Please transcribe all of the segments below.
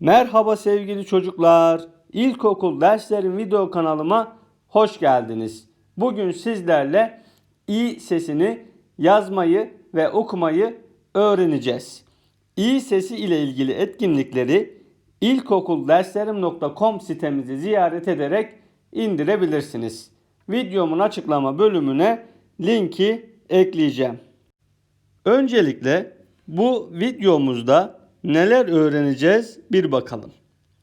Merhaba sevgili çocuklar. İlkokul derslerim video kanalıma hoş geldiniz. Bugün sizlerle i sesini yazmayı ve okumayı öğreneceğiz. İ sesi ile ilgili etkinlikleri ilkokulderslerim.com sitemizi ziyaret ederek indirebilirsiniz. Videomun açıklama bölümüne linki ekleyeceğim. Öncelikle bu videomuzda neler öğreneceğiz bir bakalım.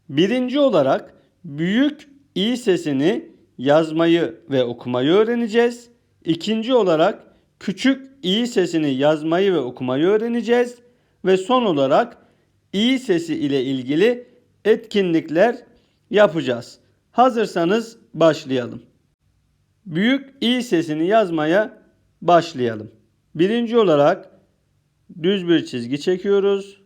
Birinci olarak büyük i sesini yazmayı ve okumayı öğreneceğiz. İkinci olarak küçük i sesini yazmayı ve okumayı öğreneceğiz. Ve son olarak i sesi ile ilgili etkinlikler yapacağız. Hazırsanız başlayalım. Büyük i sesini yazmaya başlayalım. Birinci olarak düz bir çizgi çekiyoruz.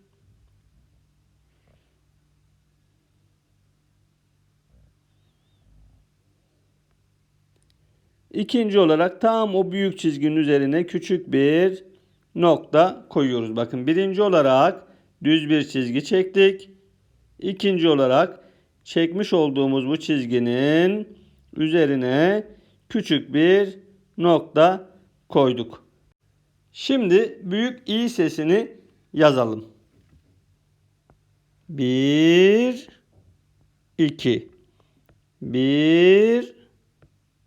İkinci olarak tam o büyük çizginin üzerine küçük bir nokta koyuyoruz. Bakın birinci olarak düz bir çizgi çektik. İkinci olarak çekmiş olduğumuz bu çizginin üzerine küçük bir nokta koyduk. Şimdi büyük i sesini yazalım. 1 2 1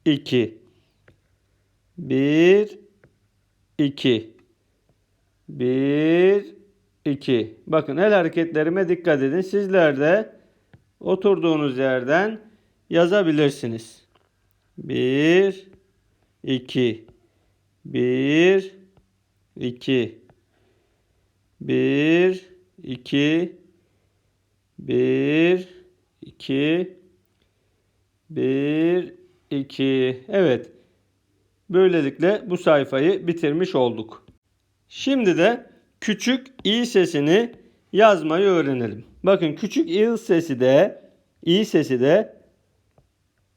2 1 2 1 2 Bakın el hareketlerime dikkat edin. Sizler de oturduğunuz yerden yazabilirsiniz. 1 2 1 2 1 2 1 2 1 2 Evet. Böylelikle bu sayfayı bitirmiş olduk. Şimdi de küçük i sesini yazmayı öğrenelim. Bakın küçük i sesi de i sesi de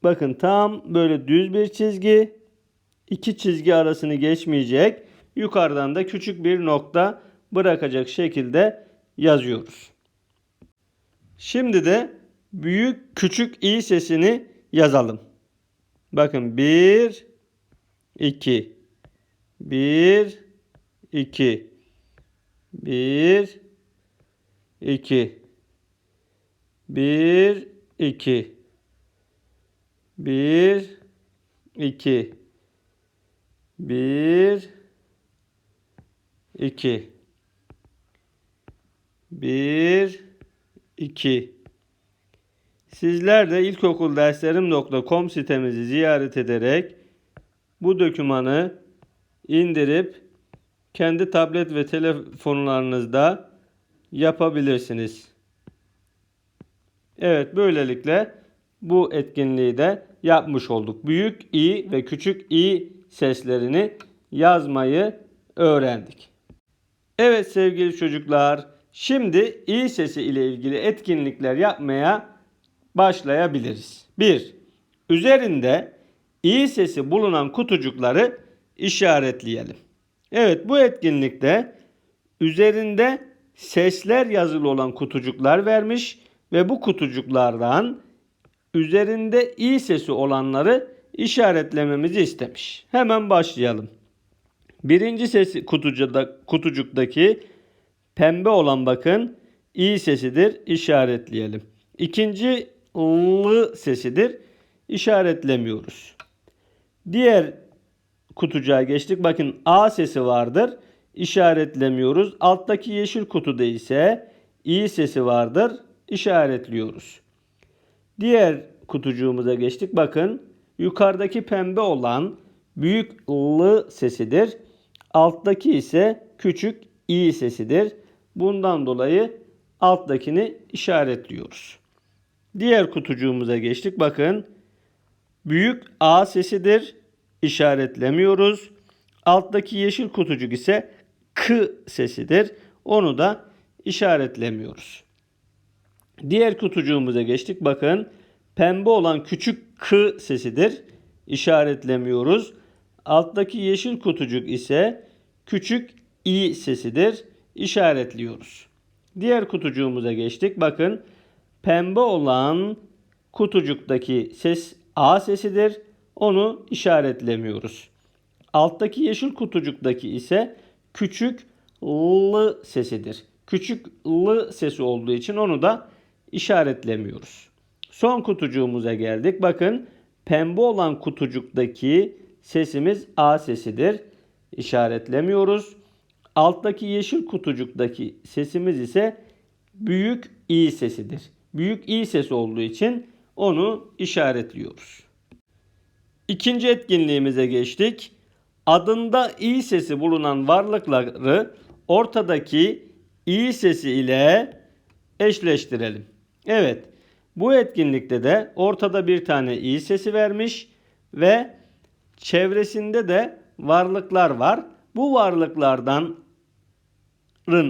bakın tam böyle düz bir çizgi iki çizgi arasını geçmeyecek. Yukarıdan da küçük bir nokta bırakacak şekilde yazıyoruz. Şimdi de büyük küçük i sesini yazalım. Bakın 1 2 1 2 1 2 1 2 1 2 1 2 1 2 Sizler de ilkokulderslerim.com sitemizi ziyaret ederek bu dokümanı indirip kendi tablet ve telefonlarınızda yapabilirsiniz. Evet böylelikle bu etkinliği de yapmış olduk. Büyük i ve küçük i seslerini yazmayı öğrendik. Evet sevgili çocuklar, şimdi i sesi ile ilgili etkinlikler yapmaya başlayabiliriz. 1. Üzerinde i sesi bulunan kutucukları işaretleyelim. Evet bu etkinlikte üzerinde sesler yazılı olan kutucuklar vermiş ve bu kutucuklardan üzerinde i sesi olanları işaretlememizi istemiş. Hemen başlayalım. Birinci sesi kutucuda, kutucuktaki pembe olan bakın i sesidir işaretleyelim. İkinci l sesidir işaretlemiyoruz. Diğer kutucuğa geçtik. Bakın a sesi vardır. işaretlemiyoruz. Alttaki yeşil kutuda ise i sesi vardır. işaretliyoruz. Diğer kutucuğumuza geçtik. Bakın yukarıdaki pembe olan büyük l sesidir. Alttaki ise küçük i sesidir. Bundan dolayı alttakini işaretliyoruz. Diğer kutucuğumuza geçtik. Bakın büyük a sesidir. İşaretlemiyoruz. Alttaki yeşil kutucuk ise k sesidir. Onu da işaretlemiyoruz. Diğer kutucuğumuza geçtik. Bakın pembe olan küçük k sesidir. İşaretlemiyoruz. Alttaki yeşil kutucuk ise küçük i sesidir. İşaretliyoruz. Diğer kutucuğumuza geçtik. Bakın pembe olan kutucuktaki ses A sesidir. Onu işaretlemiyoruz. Alttaki yeşil kutucuktaki ise küçük L sesidir. Küçük L sesi olduğu için onu da işaretlemiyoruz. Son kutucuğumuza geldik. Bakın pembe olan kutucuktaki sesimiz A sesidir. İşaretlemiyoruz. Alttaki yeşil kutucuktaki sesimiz ise büyük i sesidir. Büyük i sesi olduğu için onu işaretliyoruz. İkinci etkinliğimize geçtik. Adında i sesi bulunan varlıkları ortadaki i sesi ile eşleştirelim. Evet. Bu etkinlikte de ortada bir tane i sesi vermiş ve çevresinde de varlıklar var. Bu varlıklardan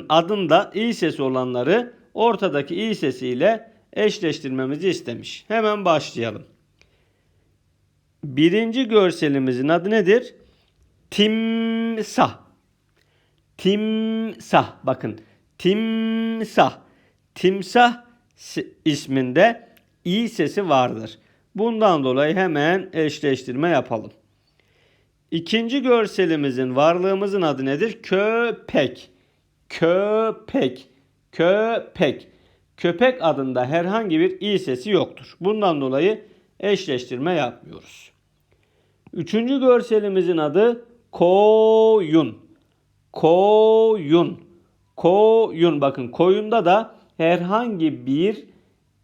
adında i sesi olanları ortadaki i sesiyle eşleştirmemizi istemiş. Hemen başlayalım. Birinci görselimizin adı nedir? Timsah. Timsah. Bakın. Timsah. Timsah isminde i sesi vardır. Bundan dolayı hemen eşleştirme yapalım. İkinci görselimizin varlığımızın adı nedir? Köpek. Köpek. Köpek. Köpek adında herhangi bir i sesi yoktur. Bundan dolayı eşleştirme yapmıyoruz. Üçüncü görselimizin adı koyun. Koyun. Koyun. Bakın koyunda da herhangi bir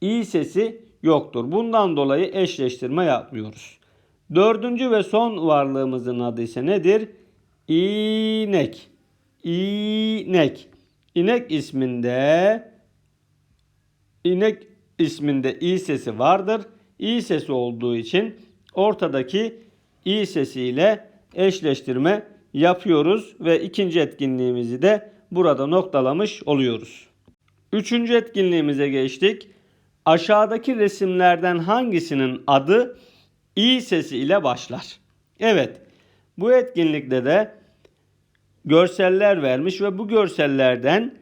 i sesi yoktur. Bundan dolayı eşleştirme yapmıyoruz. Dördüncü ve son varlığımızın adı ise nedir? İnek. İnek. İnek isminde inek isminde i sesi vardır. İ sesi olduğu için ortadaki i sesiyle eşleştirme yapıyoruz ve ikinci etkinliğimizi de burada noktalamış oluyoruz. Üçüncü etkinliğimize geçtik. Aşağıdaki resimlerden hangisinin adı i sesi ile başlar? Evet. Bu etkinlikte de görseller vermiş ve bu görsellerden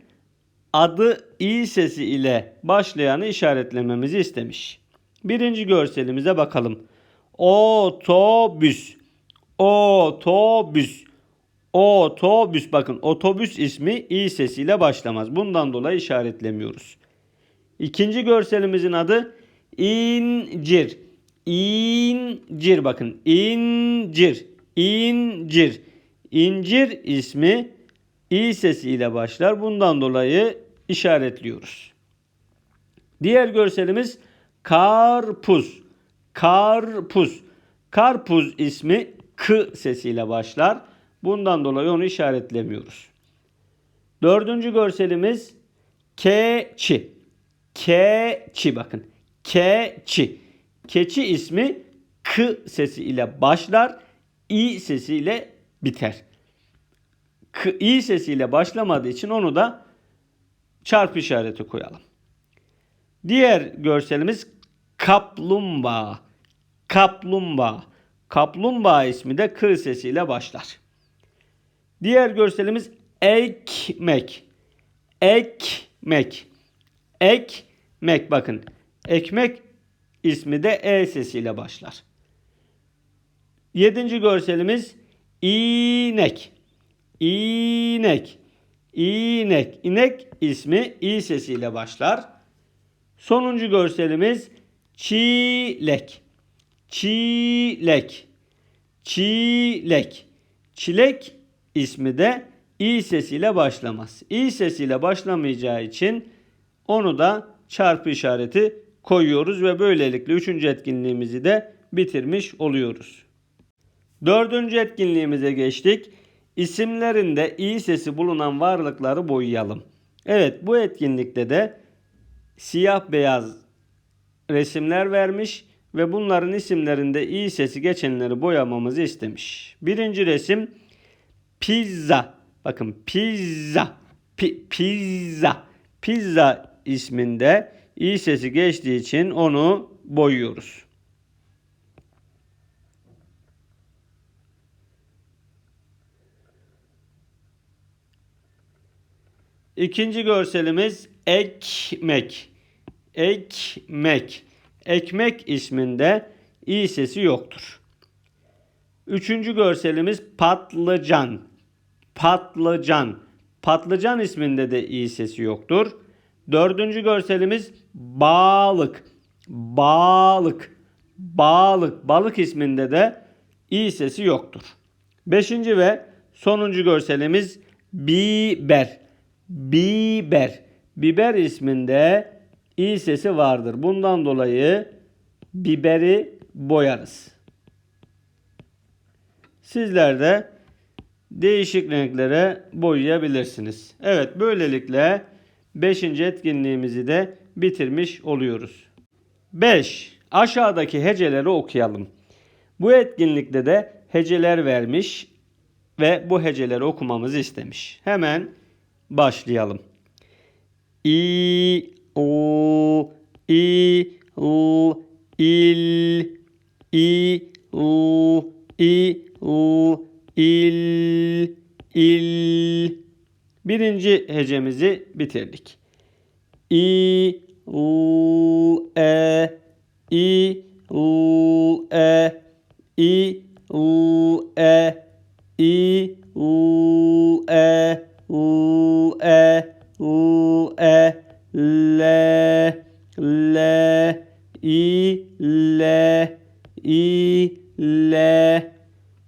adı i sesi ile başlayanı işaretlememizi istemiş. Birinci görselimize bakalım. Otobüs. Otobüs. Otobüs bakın otobüs ismi i sesiyle başlamaz. Bundan dolayı işaretlemiyoruz. İkinci görselimizin adı incir. İncir bakın incir. İncir. İncir ismi i sesiyle başlar. Bundan dolayı işaretliyoruz. Diğer görselimiz karpuz. Karpuz. Karpuz ismi k sesiyle başlar. Bundan dolayı onu işaretlemiyoruz. Dördüncü görselimiz keçi. Keçi bakın. Keçi. Keçi ismi k sesi ile başlar. i sesi ile biter. K, i sesiyle başlamadığı için onu da çarpı işareti koyalım. Diğer görselimiz kaplumbağa. Kaplumbağa. Kaplumbağa ismi de k sesiyle başlar. Diğer görselimiz ekmek. Ekmek. Ekmek bakın. Ekmek ismi de e sesiyle başlar. Yedinci görselimiz inek. İnek. İnek. İnek ismi i sesiyle başlar. Sonuncu görselimiz çilek. Çilek. Çilek. Çilek ismi de i sesiyle başlamaz. i sesiyle başlamayacağı için onu da çarpı işareti koyuyoruz ve böylelikle üçüncü etkinliğimizi de bitirmiş oluyoruz. Dördüncü etkinliğimize geçtik. İsimlerinde i sesi bulunan varlıkları boyayalım. Evet bu etkinlikte de siyah beyaz resimler vermiş ve bunların isimlerinde i sesi geçenleri boyamamızı istemiş. Birinci resim pizza. Bakın pizza. Pi, pizza. Pizza isminde i sesi geçtiği için onu boyuyoruz. İkinci görselimiz ekmek. ekmek. Ekmek isminde i sesi yoktur. Üçüncü görselimiz patlıcan. Patlıcan. Patlıcan isminde de i sesi yoktur. Dördüncü görselimiz balık. Balık. Balık. Balık isminde de i sesi yoktur. Beşinci ve sonuncu görselimiz biber. Biber. Biber isminde i sesi vardır. Bundan dolayı biberi boyarız. Sizler de değişik renklere boyayabilirsiniz. Evet böylelikle 5. etkinliğimizi de bitirmiş oluyoruz. 5. Aşağıdaki heceleri okuyalım. Bu etkinlikte de heceler vermiş ve bu heceleri okumamızı istemiş. Hemen başlayalım. İ, o, i, u, il, i, u, i, u, il, il. Birinci hecemizi bitirdik. İ, u, e, i, u, e, i, u, e, i, u, e, u, e, u, e, le, le, i, le, i, le.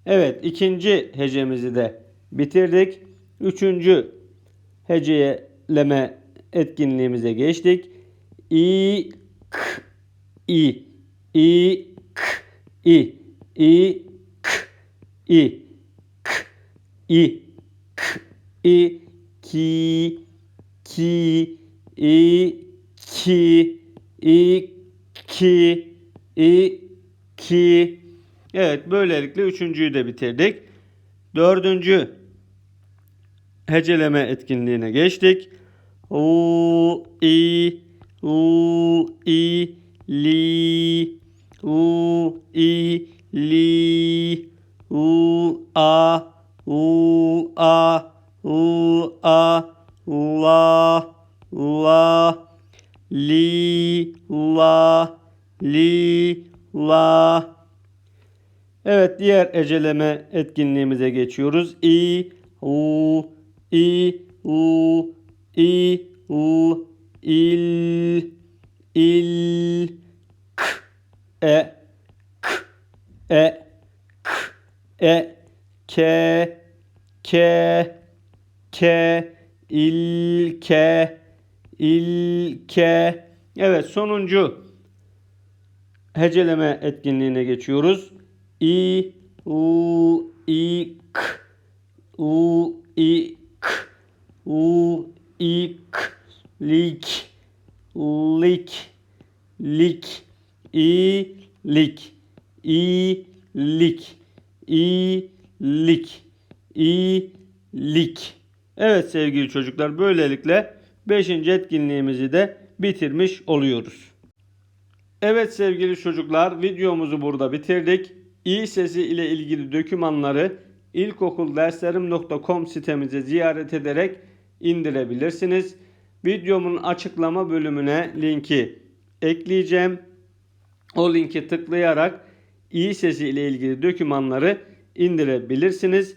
Evet ikinci hecemizi de bitirdik. Üçüncü heceleme etkinliğimize geçtik. İ, k, i, i, k, i, i, k, i, k, i, i, ki, ki, i, ki, i, ki, i, ki. Evet böylelikle üçüncüyü de bitirdik. Dördüncü heceleme etkinliğine geçtik. U, i, u, i, li, u, i, li, u, a, u, a, u, a, la, la, li, la, li, la. Evet diğer eceleme etkinliğimize geçiyoruz. İ, u, i, u, i, u, il, il, k, e, k, e, k, e, ke, ke, ke, ilke, ilke. Evet sonuncu heceleme etkinliğine geçiyoruz. İ, u, i, k, u, i, k, u, i, k, lik, lik, lik, i, lik, i, lik, i, lik, i, lik. Evet sevgili çocuklar böylelikle 5. etkinliğimizi de bitirmiş oluyoruz. Evet sevgili çocuklar videomuzu burada bitirdik. İyi sesi ile ilgili dokümanları ilkokulderslerim.com sitemize ziyaret ederek indirebilirsiniz. Videomun açıklama bölümüne linki ekleyeceğim. O linki tıklayarak iyi sesi ile ilgili dokümanları indirebilirsiniz.